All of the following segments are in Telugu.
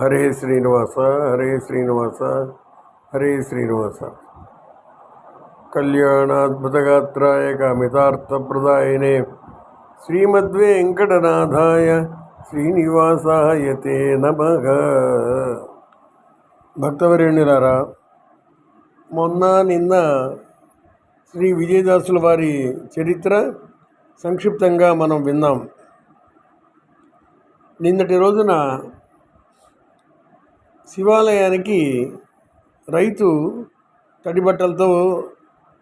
హరే శ్రీనివాస హరే శ్రీనివాస హరే శ్రీనివాస. కళ్యాణాద్భుతగాత్రాయ కామితార్థప్రదాయనే శ్రీమద్వేంకటనాథాయ శ్రీనివాసాయతే నమ. భక్తవరేణులారా మొన్న నిన్న శ్రీ విజయదాసుల వారి చరిత్ర సంక్షిప్తంగా మనం విన్నాం. నిన్నటి రోజున శివాలయానికి రైతు తడి బట్టలతో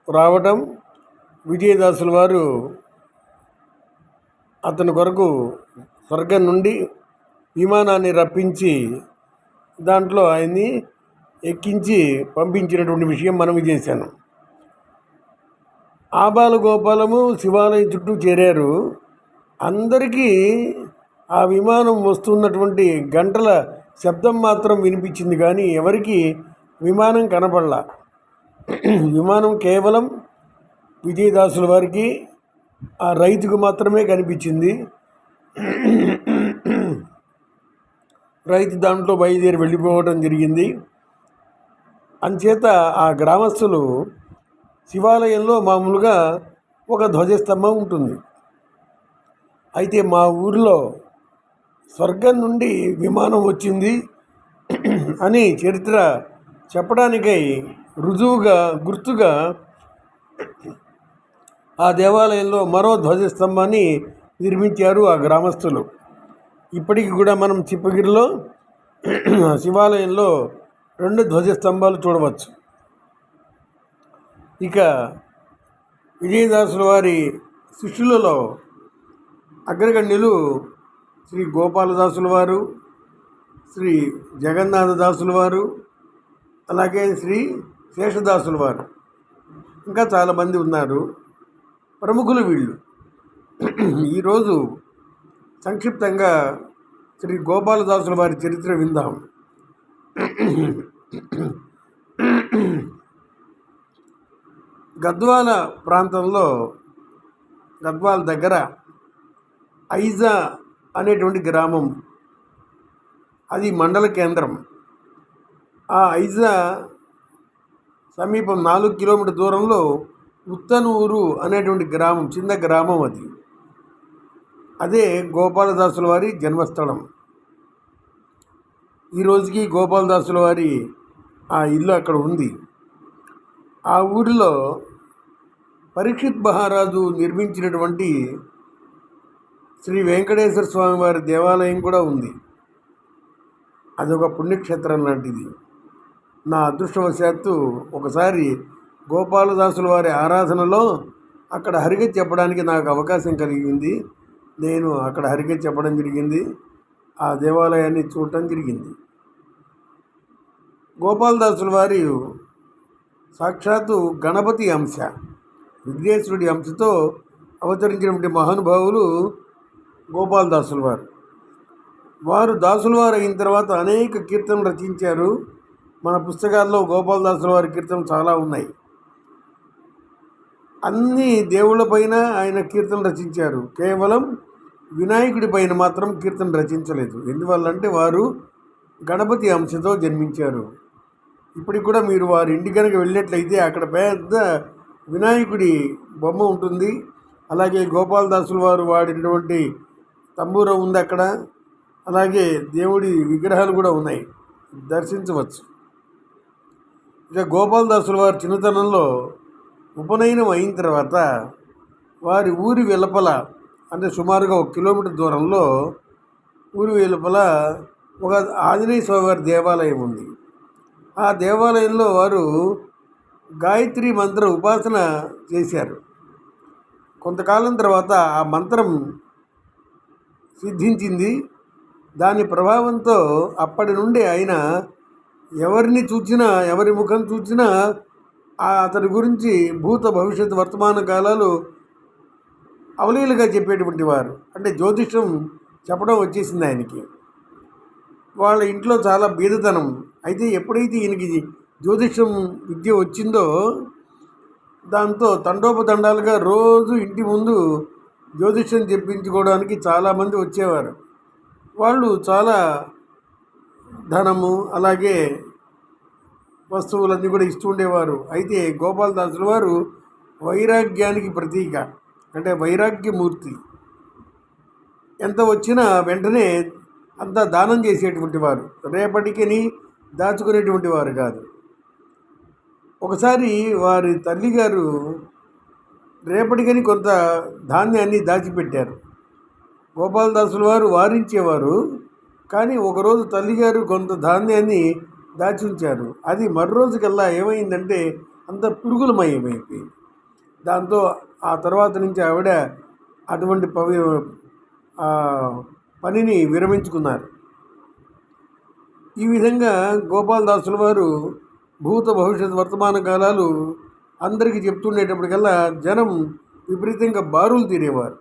రావటం విజయదాసుల వారు అతని కొరకు స్వర్గం నుండి విమానాన్ని రప్పించి దాంట్లో ఆయన్ని ఎక్కించి పంపించినటువంటి విషయం మనం చేశాను ఆబాల గోపాలము శివాలయం చుట్టూ చేరారు. అందరికీ ఆ విమానం వస్తున్నటువంటి గంటల శబ్దం మాత్రం వినిపించింది కానీ ఎవరికి విమానం కనపడలా. విమానం కేవలం విజయదాసుల వారికి ఆ రైతుకు మాత్రమే కనిపించింది. రైతు దాంట్లో బయలుదేరి వెళ్ళిపోవడం జరిగింది. అంచేత ఆ గ్రామస్తులు శివాలయంలో మామూలుగా ఒక ధ్వజస్తంభం ఉంటుంది. అయితే మా ఊరిలో స్వర్గం నుండి విమానం వచ్చింది అని చరిత్ర చెప్పడానికై రుజువుగా గుర్తుగా ఆ దేవాలయంలో మరో ధ్వజస్తంభాన్ని నిర్మించారు ఆ గ్రామస్తులు. ఇప్పటికి కూడా మనం చిప్పగిరిలో శివాలయంలో రెండు ధ్వజస్తంభాలు చూడవచ్చు. ఇక విజయదాసుల వారి శిష్యులలో అగ్రగణ్యులు శ్రీ గోపాలదాసుల వారు శ్రీ జగన్నాథదాసుల వారు అలాగే శ్రీ శేషదాసుల వారు. ఇంకా చాలామంది ఉన్నారు. ప్రముఖులు వీళ్ళు. ఈరోజు సంక్షిప్తంగా శ్రీ గోపాలదాసుల వారి చరిత్ర విందాం. గద్వాల ప్రాంతంలో గద్వాల దగ్గర ఐజా అనేటువంటి గ్రామం. అది మండల కేంద్రం. ఆ ఐజా సమీపం నాలుగు కిలోమీటర్ దూరంలో ఉత్తనూరు అనేటువంటి గ్రామం చిన్న గ్రామం అది. అదే గోపాలదాసుల వారి జన్మస్థలం. ఈ రోజుకి గోపాలదాసుల వారి ఆ ఇల్లు అక్కడ ఉంది. ఆ ఊరిలో పరీక్షిత్ మహారాజు నిర్మించినటువంటి శ్రీ వెంకటేశ్వర స్వామి వారి దేవాలయం కూడా ఉంది. అదొక పుణ్యక్షేత్రం లాంటిది. నా అదృష్టవశాత్తు ఒకసారి గోపాలదాసుల వారి ఆరాధనలో అక్కడ హరిగతి చెప్పడానికి నాకు అవకాశం కలిగింది. నేను అక్కడ హరిగతి చెప్పడం జరిగింది. ఆ దేవాలయాన్ని చూడటం జరిగింది. గోపాలదాసుల వారి సాక్షాత్తు గణపతి అంశ విఘ్నేశ్వరుడి అంశతో అవతరించినటువంటి మహానుభావులు గోపాలదాసుల వారు. వారు దాసుల వారు అయిన తర్వాత అనేక కీర్తనలు రచించారు. మన పుస్తకాల్లో గోపాలదాసుల వారి కీర్తనలు చాలా ఉన్నాయి. అన్ని దేవుళ్ళపైన ఆయన కీర్తనలు రచించారు. కేవలం వినాయకుడి పైన మాత్రం కీర్తన రచించలేదు. ఎందువల్లంటే వారు గణపతి అంశతో జన్మించారు. ఇప్పటికి కూడా మీరు వారి ఇంటి కనుక వెళ్ళినట్లయితే అక్కడ పెద్ద వినాయకుడి బొమ్మ ఉంటుంది. అలాగే గోపాలదాసుల వారు వాడినటువంటి తంబూరం ఉంది అక్కడ. అలాగే దేవుడి విగ్రహాలు కూడా ఉన్నాయి. దర్శించవచ్చు. ఇక గోపాలదాసుల వారి చిన్నతనంలో ఉపనయనం అయిన తర్వాత వారి ఊరి వెలుపల అంటే సుమారుగా ఒక కిలోమీటర్ దూరంలో ఊరి వెలుపల ఒక ఆంజనేయ స్వామివారి దేవాలయం ఉంది. ఆ దేవాలయంలో వారు గాయత్రి మంత్ర ఉపాసన చేశారు. కొంతకాలం తర్వాత ఆ మంత్రం సిద్ధించింది. దాని ప్రభావంతో అప్పటి నుండి ఆయన ఎవరిని చూచినా ఎవరి ముఖం చూచినా అతని గురించి భూత భవిష్యత్ వర్తమాన కాలాలు అవలీలుగా చెప్పేటువంటి వారు. అంటే జ్యోతిష్యం చెప్పడం వచ్చేసింది ఆయనకి. వాళ్ళ ఇంట్లో చాలా బీదతనం. అయితే ఎప్పుడైతే ఈయనకి జ్యోతిష్యం విద్య వచ్చిందో దాంతో తండోపతండాలుగా రోజు ఇంటి ముందు జ్యోతిష్యం చెప్పించుకోవడానికి చాలామంది వచ్చేవారు. వాళ్ళు చాలా ధనము అలాగే వస్తువులన్నీ కూడా ఇస్తూ ఉండేవారు. అయితే గోపాలదాసుల వారు వైరాగ్యానికి ప్రతీక అంటే వైరాగ్యమూర్తి. ఎంత వచ్చినా వెంటనే అంతా దానం చేసేటువంటి వారు. రేపటికిని దాచుకునేటువంటి వారు కాదు. ఒకసారి వారి తల్లిగారు రేపటికని కొంత ధాన్యాన్ని దాచిపెట్టారు. గోపాలదాసులు వారు వారించేవారు కానీ ఒకరోజు తల్లిగారు కొంత ధాన్యాన్ని దాచి ఉంచారు అది మర్రోజుకల్లా ఏమైందంటే అంత పురుగులమయమైపోయింది. దాంతో ఆ తర్వాత నుంచి ఆవిడ అటువంటి పవి పనిని విరమించుకున్నారు. ఈ విధంగా గోపాలదాసుల వారు భూత భవిష్యత్ వర్తమాన కాలాలు అందరికీ చెప్తుండేటప్పటికల్లా జనం విపరీతంగా బారులు తీరేవారు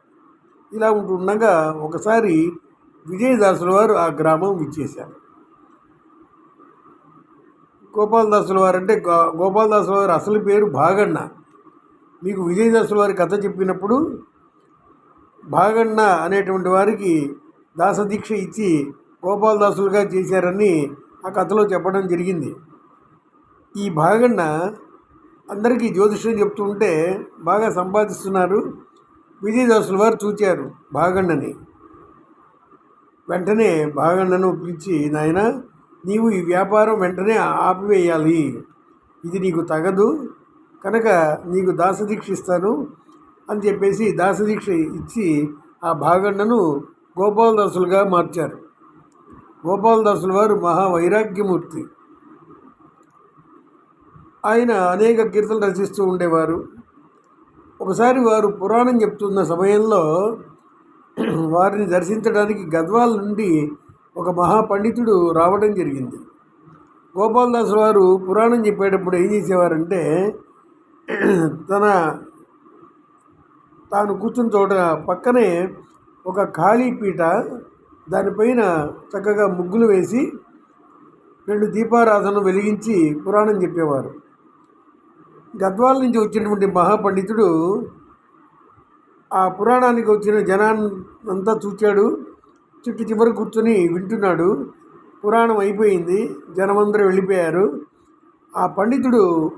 ఇలా ఉంటుండగా ఒకసారి విజయదాసుల వారు ఆ గ్రామం విచ్చేశారు. గోపాలదాసుల వారు అంటే గో గోపాలదాసుల వారు అసలు పేరు భాగన్న మీకు విజయదాసుల వారి కథ చెప్పినప్పుడు భాగన్న అనేటువంటి వారికి దాసదీక్ష ఇచ్చి గోపాలదాసులుగా చేశారని ఆ కథలో చెప్పడం జరిగింది. ఈ భాగన్న అందరికీ జ్యోతిష్యం చెప్తుంటే బాగా సంపాదిస్తున్నారు. విజయదాసుల వారు చూచారు భాగండని వెంటనే భాగండను పిలిచి నాయన నీవు ఈ వ్యాపారం వెంటనే ఆపివేయాలి. ఇది నీకు తగదు. కనుక నీకు దాసదీక్ష ఇస్తాను అని చెప్పేసి దాసదీక్ష ఇచ్చి ఆ భాగండను గోపాలదాసులుగా మార్చారు. గోపాలదాసుల వారు మహా వైరాగ్యమూర్తి. ఆయన అనేక కీర్తనలు రచిస్తూ ఉండేవారు. ఒకసారి వారు పురాణం చెప్తున్న సమయంలో వారిని దర్శించడానికి గద్వాల నుండి ఒక మహాపండితుడు రావడం జరిగింది. గోపాలదాస్ వారు పురాణం చెప్పేటప్పుడు ఏం చేసేవారంటే తన తాను కూర్చున్న చోట పక్కనే ఒక ఖాళీ పీట దానిపైన చక్కగా ముగ్గులు వేసి రెండు దీపారాధనలు వెలిగించి పురాణం చెప్పేవారు. గద్వాల నుంచి వచ్చినటువంటి మహాపండితుడు ఆ పురాణానికి వచ్చిన జనాన్నంతా చూచాడు. చుట్టూ చివరి కూర్చొని వింటున్నాడు. పురాణం అయిపోయింది. జనమందరూ వెళ్ళిపోయారు. ఆ పండితుడు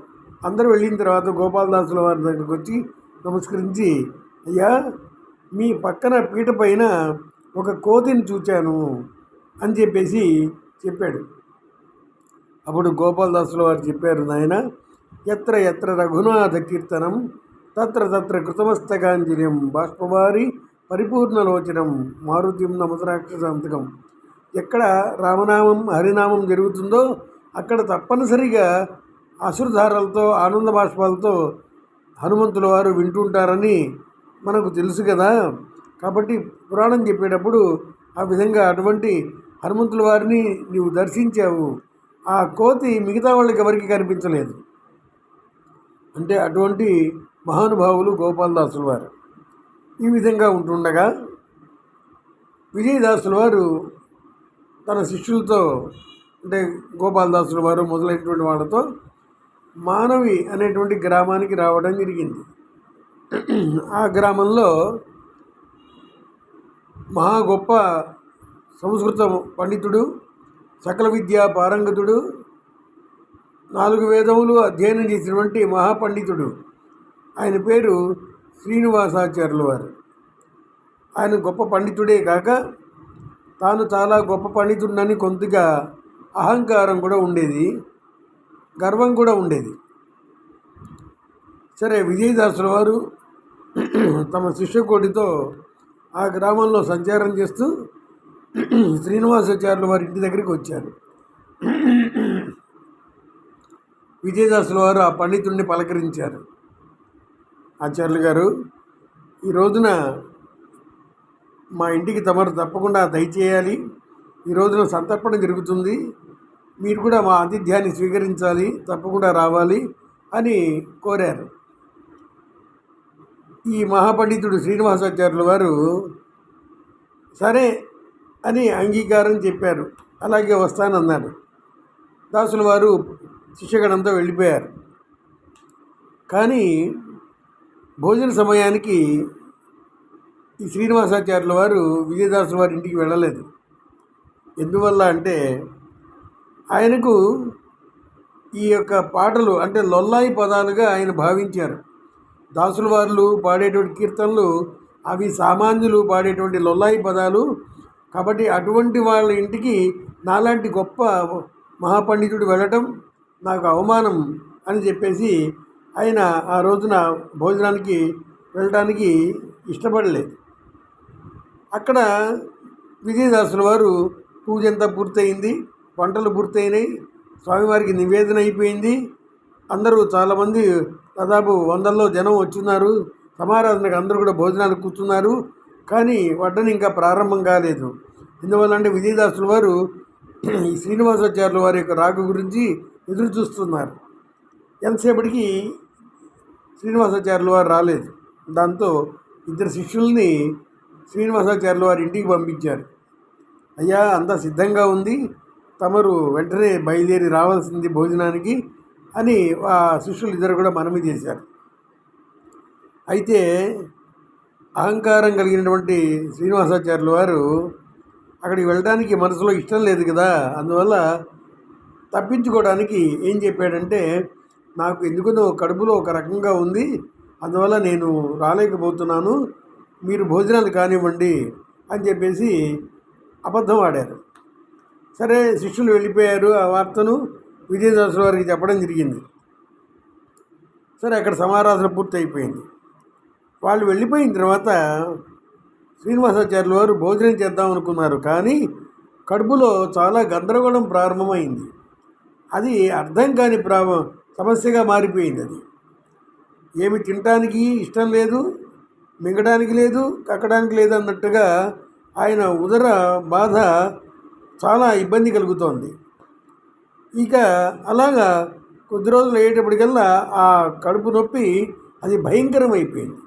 అందరూ వెళ్ళిన తర్వాత గోపాలదాసుల వారి దగ్గరికి వచ్చి నమస్కరించి అయ్యా మీ పక్కన పీట పైన ఒక కోతిని చూచాను అని చెప్పేసి చెప్పాడు. అప్పుడు గోపాలదాసుల వారు చెప్పారు నాయన ఎత్ర ఎత్ర రఘునాథ కీర్తనం తత్ర తత్ర కృతమస్తకాంజలిం బాష్పవారి పరిపూర్ణలోచనం మారుతిం నమసరాక్షసాంతకం ఎక్కడ రామనామం హరినామం జరుగుతుందో అక్కడ తప్పనిసరిగా అసురధారలతో ఆనంద బాష్పాలతో హనుమంతుల వారు వింటుంటారని మనకు తెలుసు కదా. కాబట్టి పురాణం చెప్పేటప్పుడు ఆ విధంగా అటువంటి హనుమంతుల వారిని నీవు దర్శించావు. ఆ కోతి మిగతా వాళ్ళకి ఎవరికి కనిపించలేదు. అంటే అటువంటి మహానుభావులు గోపాలదాసుల వారు. ఈ విధంగా ఉంటుండగా విజయదాసుల వారు తన శిష్యులతో అంటే గోపాలదాసుల వారు మొదలైనటువంటి వాళ్ళతో మానవి అనేటువంటి గ్రామానికి రావడం జరిగింది. ఆ గ్రామంలో మహా గొప్ప సంస్కృత పండితుడు సకల విద్యా పారంగతుడు నాలుగు వేదములు అధ్యయనం చేసినటువంటి మహాపండితుడు. ఆయన పేరు శ్రీనివాసాచార్యుల వారు. ఆయన గొప్ప పండితుడే కాక తాను చాలా గొప్ప పండితుడినని కొంతగా అహంకారం కూడా ఉండేది గర్వం కూడా ఉండేది. సరే విజయదాసుల వారు తమ శిష్యకోటితో ఆ గ్రామంలో సంచారం చేస్తూ శ్రీనివాసాచార్యుల వారి ఇంటి దగ్గరికి వచ్చారు. విజయదాసుల వారు ఆ పండితుడిని పలకరించారు. ఆచార్యులు గారు ఈ రోజున మా ఇంటికి తమరు తప్పకుండా దయచేయాలి. ఈ రోజున సంతర్పణ జరుగుతుంది. మీరు కూడా మా ఆతిథ్యాన్ని స్వీకరించాలి తప్పకుండా రావాలి అని కోరారు. ఈ మహాపండితుడు శ్రీనివాసాచార్యుల వారు సరే అని అంగీకారం చెప్పారు. అలాగే వస్తానన్నాడు దాసుల వారు శిష్యగణంతో వెళ్ళిపోయారు. కానీ భోజన సమయానికి ఈ శ్రీనివాసాచార్యుల వారు విజయదాసుల వారి ఇంటికి వెళ్ళలేదు. ఎందువల్ల అంటే ఆయనకు ఈ యొక్క పాటలు అంటే లొల్లాయి పదాలుగా ఆయన భావించారు. దాసుల వార్లు పాడేటువంటి కీర్తనలు అవి సామాన్యులు పాడేటువంటి లొల్లాయి పదాలు. కాబట్టి అటువంటి వాళ్ళ ఇంటికి నాలాంటి గొప్ప మహాపండితుడు వెళ్ళటం నాకు అవమానం అని చెప్పేసి ఆయన ఆ రోజున భోజనానికి వెళ్ళటానికి ఇష్టపడలేదు. అక్కడ విజయదాసుల వారు పూజ అంతా పూర్తయింది వంటలు పూర్తయినాయి స్వామివారికి నివేదన అయిపోయింది. అందరూ చాలామంది దాదాపు వందల్లో జనం వచ్చున్నారు సమారాధనకు అందరూ కూడా భోజనాలు కూర్చున్నారు కానీ వడ్డన ఇంకా ప్రారంభం కాలేదు. ఎందువల్ల అంటే విజయదాసుల వారు శ్రీనివాసాచార్యుల వారి యొక్క రాకు గురించి ఎదురు చూస్తున్నారు ఎంతసేపటికి శ్రీనివాసాచార్యుల వారు రాలేదు. దాంతో ఇద్దరు శిష్యుల్ని శ్రీనివాసాచార్యుల వారి ఇంటికి పంపించారు. అయ్యా అంతా సిద్ధంగా ఉంది. తమరు వెంటనే బయలుదేరి రావాల్సింది భోజనానికి అని ఆ శిష్యులు ఇద్దరు కూడా మనవి చేశారు. అయితే అహంకారం కలిగినటువంటి శ్రీనివాసాచార్యుల వారు అక్కడికి వెళ్ళడానికి మనసులో ఇష్టం లేదు కదా. అందువల్ల తప్పించుకోవడానికి ఏం చెప్పాడంటే నాకు ఎందుకునో కడుపులో ఒక రకంగా ఉంది అందువల్ల నేను రాలేకపోతున్నాను మీరు భోజనాలు కానివ్వండి అని చెప్పేసి అబద్ధం ఆడారు. సరే శిష్యులు వెళ్ళిపోయారు. ఆ వార్తను విజయదాసు వారికి చెప్పడం జరిగింది. సరే అక్కడ సమారాధన పూర్తి అయిపోయింది వాళ్ళు వెళ్ళిపోయిన తర్వాత శ్రీనివాసాచార్యుల వారు భోజనం చేద్దాం అనుకున్నారు. కానీ కడుపులో చాలా గందరగోళం ప్రారంభమైంది. అది అర్థం కాని ప్రాబ సమస్యగా మారిపోయింది అది. ఏమి తినటానికి ఇష్టం లేదు మింగడానికి లేదు కక్కడానికి లేదు అన్నట్టుగా ఆయన ఉదర బాధ చాలా ఇబ్బంది కలుగుతోంది. ఇక అలాగా కొద్ది రోజులు అయ్యేటప్పటికల్లా ఆ కడుపు నొప్పి అది భయంకరమైపోయింది.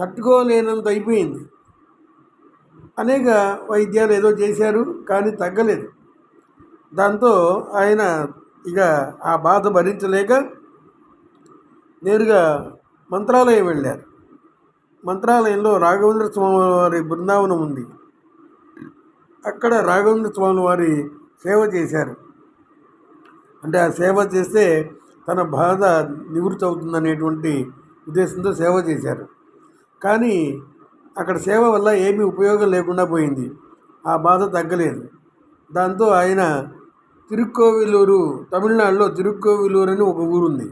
తట్టుకోలేనంత అయిపోయింది. అనేక వైద్యాలు ఏదో చేశారు కానీ తగ్గలేదు. దాంతో ఆయన ఇక ఆ బాధ భరించలేక నేరుగా మంత్రాలయం వెళ్ళారు. మంత్రాలయంలో రాఘవేంద్ర స్వామి వారి బృందావనం ఉంది. అక్కడ రాఘవేంద్ర స్వామి వారి సేవ చేశారు. అంటే ఆ సేవ చేస్తే తన బాధ నివృత్తి అవుతుందనేటువంటి ఉద్దేశంతో సేవ చేశారు. కానీ అక్కడ సేవ వల్ల ఏమీ ఉపయోగం లేకుండా పోయింది. ఆ బాధ తగ్గలేదు. దాంతో ఆయన తిరుక్కోవిలూరు తమిళనాడులో తిరుక్కోవిలూరు అని ఒక ఊరుంది.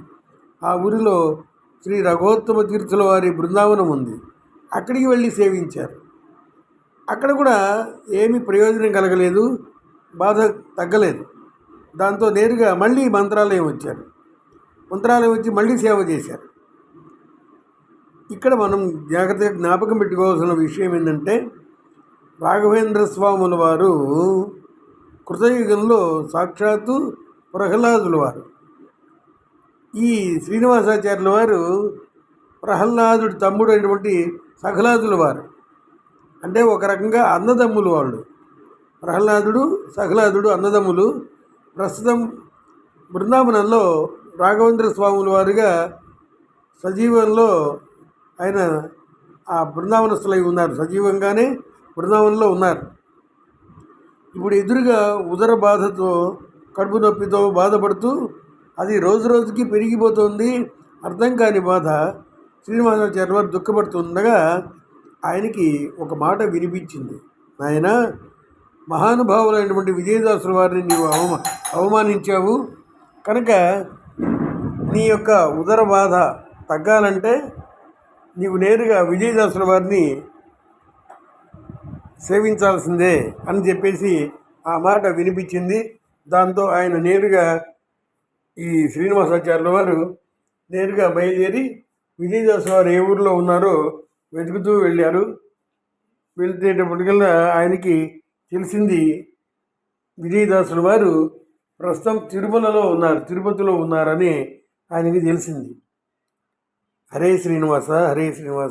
ఆ ఊరిలో శ్రీ రఘోత్తమ తీర్థుల వారి బృందావనం ఉంది. అక్కడికి వెళ్ళి సేవించారు. అక్కడ కూడా ఏమీ ప్రయోజనం కలగలేదు బాధ తగ్గలేదు. దాంతో నేరుగా మళ్ళీ మంత్రాలయం వచ్చారు. మంత్రాలయం వచ్చి మళ్ళీ సేవ చేశారు. ఇక్కడ మనం జాగ్రత్తగా జ్ఞాపకం పెట్టుకోవాల్సిన విషయం ఏంటంటే రాఘవేంద్ర స్వాముల వారు కృతయుగంలో సాక్షాత్తు ప్రహ్లాదుల వారు. ఈ శ్రీనివాసాచార్యుల వారు ప్రహ్లాదుడి తమ్ముడు అయినటువంటి సహ్లాదుల వారు. అంటే ఒక రకంగా అన్నదమ్ములు వాళ్ళు. ప్రహ్లాదుడు సహ్లాదుడు అన్నదమ్ములు. ప్రస్తుతం బృందావనంలో రాఘవేంద్ర స్వాముల వారిగా సజీవంలో ఆయన ఆ బృందావనస్తులై ఉన్నారు. సజీవంగానే బృందావనంలో ఉన్నారు. ఇప్పుడు ఎదురుగా ఉదర బాధతో కడుపు నొప్పితో బాధపడుతూ అది రోజు రోజుకి పెరిగిపోతుంది. అర్థం కాని బాధ. శ్రీనివాసాచార్య వారు దుఃఖపడుతుండగా ఆయనకి ఒక మాట వినిపించింది. ఆయన మహానుభావులైనటువంటి విజయదాసుల వారిని నీవు అవమా అవమానించావు. కనుక నీ యొక్క ఉదర బాధ తగ్గాలంటే నీవు నేరుగా విజయదాసుల వారిని సేవించాల్సిందే అని చెప్పేసి ఆ మాట వినిపించింది. దాంతో ఆయన నేరుగా ఈ శ్రీనివాసాచార్యుల వారు నేరుగా బయలుదేరి విజయదాస్ వారు ఏ ఊరిలో ఉన్నారో వెతుకుతూ వెళ్ళారు. వెళ్తేటప్పటికల్లా ఆయనకి తెలిసింది విజయదాసుల వారు ప్రస్తుతం తిరుమలలో ఉన్నారు తిరుపతిలో ఉన్నారని ఆయనకి తెలిసింది. హరే శ్రీనివాస హరే శ్రీనివాస.